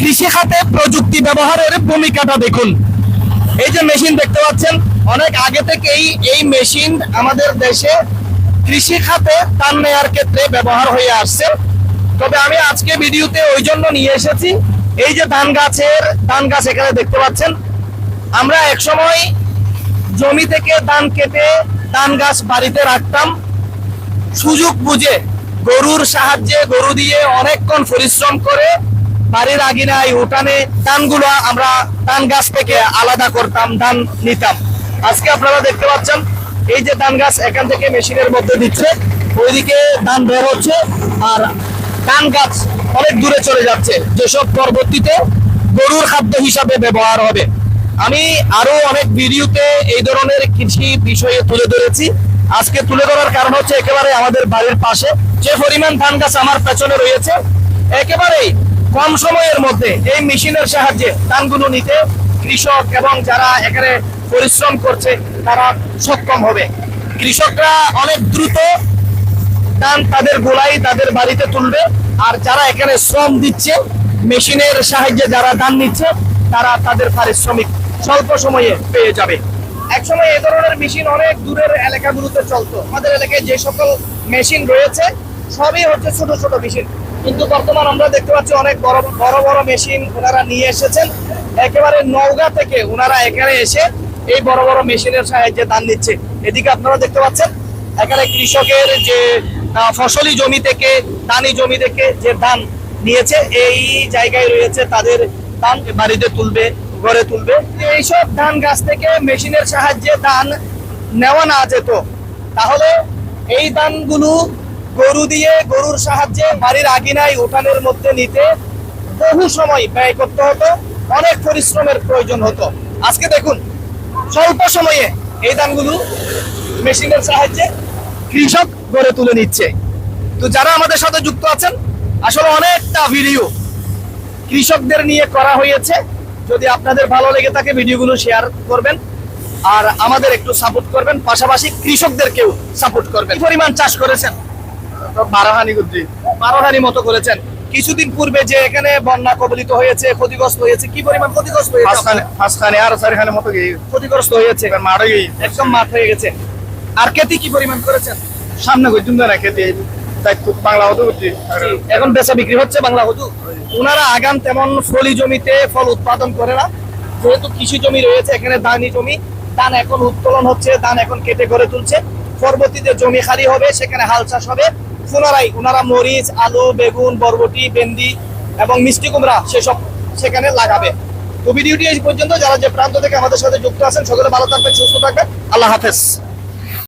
কৃষি খাতে প্রযুক্তি ব্যবহারের ভূমিকাটা দেখুন। এই যে মেশিন দেখতে পাচ্ছেন, অনেক আগে থেকেই এই মেশিন আমাদের দেশে কৃষি খাতে ধান নেওয়ার ক্ষেত্রে ব্যবহার হয়ে আসছে। তবে আমি আজকে ভিডিওতে ওই জন্য নিয়ে এসেছি, এই যে ধান গাছের, ধান গাছ এখানে দেখতে পাচ্ছেন, আমরা একসময় জমি থেকে ধান কেটে ধান গাছ বাড়িতে রাখতাম। সুযোগ বুঝে গরুর সাহায্যে গরু দিয়ে অনেকক্ষণ পরিশ্রম করে বাড়ির আগিনায় উঠানে ধানগুলো আমরা ধান গাছ থেকে আলাদা করতাম, ধান নিতাম। আজকে আপনারা দেখতে পাচ্ছেন, এই যে ধান গাছ এখান থেকে মেশিনের মধ্যে দিচ্ছে, ওইদিকে ধান বের হচ্ছে, আর ধান গাছ অনেক দূরে চলে যাচ্ছে। যেসব পরবর্তীতে গরুর খাদ্য হিসাবে ব্যবহার হবে। আমি আরও অনেক ভিডিওতে এই ধরনের কৃষি বিষয়ে তুলে ধরেছি। আজকে তুলে ধরার কারণ হচ্ছে একেবারে আমাদের বাড়ির পাশে যে পরিমাণ ধান গাছ আমার পেছনে রয়েছে, একেবারেই কম সময়ের মধ্যে এই মেশিনের সাহায্যে ধানগুলো নিতে কৃষক এবং যারা এখানে পরিশ্রম করছে, তারা সক্ষম হবে। কৃষকরা অনেক দ্রুত ধান তাদের গোলাই তাদের বাড়িতে তুলবে, আর যারা এখানে শ্রম দিচ্ছে, মেশিনের সাহায্যে যারা ধান নিচ্ছে, তারা তাদের পারিশ্রমিক স্বল্প সময়ে পেয়ে যাবে। একসময় এ ধরনের মেশিন অনেক দূরের এলাকাগুলোতে চলতো। আমাদের এলাকায় যে সকল মেশিন রয়েছে, সবই হচ্ছে ছোট ছোট মেশিন। কিন্তু বর্তমান আমরা দেখতে পাচ্ছি অনেক বড় বড় বড় মেশিন ওনারা নিয়ে এসেছেন। একেবারে নওগাঁ থেকে ওনারা এখানে এসে এই বড় বড় মেশিনের সাহায্যে ধান নিচ্ছে। এদিকে আপনারা দেখতে পাচ্ছেন, এখানে কৃষকের যে ফসলি জমি থেকে ধানি জমি থেকে যে ধান নিয়েছে, এই জায়গায় রয়েছে তাদের ধান বাড়িতে তুলবে, ঘরে তুলবে। এইসব ধান গাছ থেকে মেশিনের সাহায্যে ধান নেওয়া না যেত। তাহলে এই ধানগুলো গরু দিয়ে গরুর সাহায্যে বাড়ির আগিনায় উঠানের মধ্যে নিতে বহু সময় ব্যয় করতে হতো, অনেক পরিশ্রমের প্রয়োজন হতো। আজকে দেখুন, স্বল্প সময়ে এই ধানগুলো মেশিনের সাহায্যে কৃষক গড়ে তুলে নিচ্ছে। তো যারা আমাদের সাথে যুক্ত আছেন, আসলে অনেকটা ভিডিও কৃষকদের নিয়ে করা হয়েছে। যদি আপনাদের ভালো লেগে থাকে, ভিডিওগুলো শেয়ার করবেন আর আমাদের একটু সাপোর্ট করবেন, পাশাপাশি কৃষকদেরকেও সাপোর্ট করবেন। পরিমাণ চাষ করেছেন? বারোহানি করছি মতো করেছেন। কিছুদিন পূর্বে যে এখানে বন্যা কবলিত হয়েছে ক্ষতিগ্রস্ত হয়েছে কি পরিমাণ ক্ষতিগ্রস্ত হয়েছে পাঁচখানে আর চারিখানে মতো ক্ষতিগ্রস্ত হয়েছে। একদম মাঠ হয়ে গেছে। আর কেতি কি পরিমাণ করেছেন? সামনে না খেতে। বাংলা হতো এখন বেচা বিক্রি হচ্ছে বাংলা হজু ওনারা আগাম তেমন ফলি জমিতে ফল উৎপাদন করে না। যেহেতু কৃষি জমি রয়েছে এখানে ধানি জমি। ধান এখন উত্তোলন হচ্ছে ধান এখন কেটে করে তুলছে। পরবর্তীতে জমি খালি হবে সেখানে হাল চাষ হবে। পুনরায় ওনারা মরিচ, আলু, বেগুন, বরবটি বেন্দি এবং মিষ্টি কুমড়া সেসব সেখানে লাগাবে। তো ভিডিওটি এই পর্যন্ত। যারা যে প্রান্ত থেকে আমাদের সাথে যুক্ত আছেন, সকলে ভালো থাকবেন, সুস্থ থাকবেন। আল্লাহ হাফেজ।